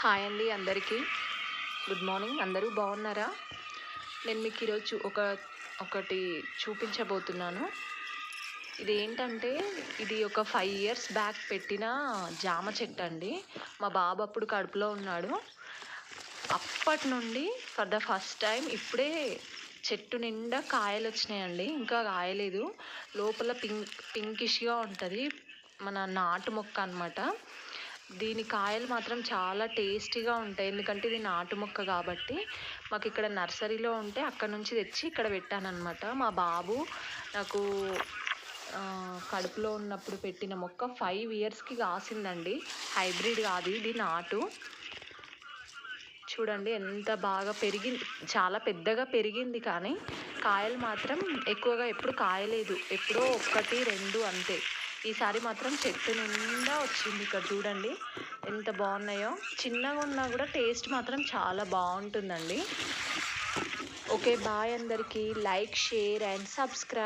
Hi అండి అందరికీ. Good morning. అందరూ బాగున్నారా? నేను మీకు ఈరోజు ఒక ఒకటి చూపించబోతున్నాను. ఇది ఏంటంటే ఇది ఒక ఫైవ్ ఇయర్స్ బ్యాక్ పెట్టిన జామ చెట్టు అండి. మా బాబు అప్పుడు కడుపులో ఉన్నాడు. అప్పటి నుండి ఫర్ ద ఫస్ట్ టైం ఇప్పుడే చెట్టు నిండా కాయలు వచ్చినాయండి. ఇంకా కాయలేదు. లోపల పింక్ పింకిష్గా ఉంటుంది. మన నాటు మొక్క అనమాట దీని కాయలు మాత్రం చాలా టేస్టీగా ఉంటాయి. ఎందుకంటే ఇది నాటు మొక్క కాబట్టి మాకు ఇక్కడ నర్సరీలో ఉంటే అక్కడ నుంచి తెచ్చి ఇక్కడ పెట్టాను మా బాబు నాకు కడుపులో ఉన్నప్పుడు పెట్టిన మొక్క ఫైవ్ ఇయర్స్కి కాసిందండి. హైబ్రిడ్ కాదు ఇది నాటు. చూడండి ఎంత బాగా పెరిగింది చాలా పెద్దగా పెరిగింది కానీ కాయలు మాత్రం ఎక్కువగా ఎప్పుడు కాయలేదు. ఎప్పుడో ఒక్కటి రెండు అంతే. ఈసారి మాత్రం చెట్టు నిండా వచ్చింది ఇక్కడ చూడండి. ఎంత బాగున్నాయో. చిన్నగా ఉన్నా కూడా టేస్ట్ మాత్రం చాలా బాగుంటుందండి. ఓకే బాయ్ అందరికీ. Like share and subscribe.